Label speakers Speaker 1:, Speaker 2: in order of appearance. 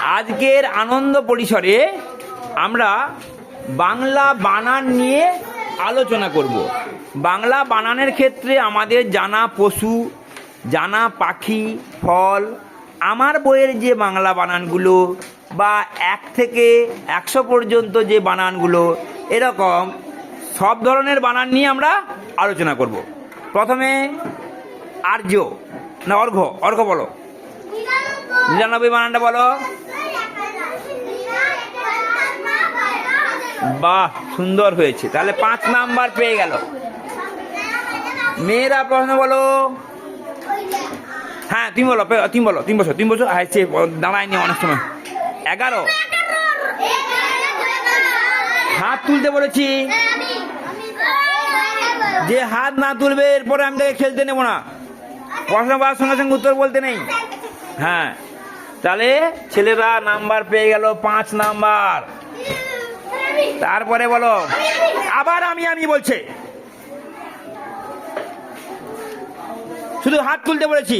Speaker 1: আজকের আনন্দ পরিসরে আমরা বাংলা বানান নিয়ে আলোচনা করব। বাংলা বানানের ক্ষেত্রে আমাদের জানা পশু, জানা পাখি, ফল, আমার বইয়ের যে বাংলা বানানগুলো বা এক থেকে একশো পর্যন্ত যে বানানগুলো, এরকম সব ধরনের বানান নিয়ে আমরা আলোচনা করব। প্রথমে আর্য, না অর্ঘ অর্ঘ বলো। নিরানব্বই বানানটা বলো। বাহ, সুন্দর হয়েছে। তাহলে পাঁচ নাম্বার পেয়ে গেল। মেয়েরা প্রশ্ন বলো। হ্যাঁ তুমি বলো তুমি বলো তিন বছর তিন বছর হ্যাঁ সে দাঁড়ায়নি অনেক সময়। এগারো। হাত তুলতে বলেছি। যে হাত না তুলবে, এরপরে আমি তাকে খেলতে নেব না। প্রশ্ন করার সঙ্গে সঙ্গে উত্তর বলতে নেই। হ্যাঁ। তাহলে ছেলেরা নাম্বার পেয়ে গেল পাঁচ নাম্বার। তারপরে বলো আবার আমি আমি বলছে। শুধু হাত তুলতে বলেছি।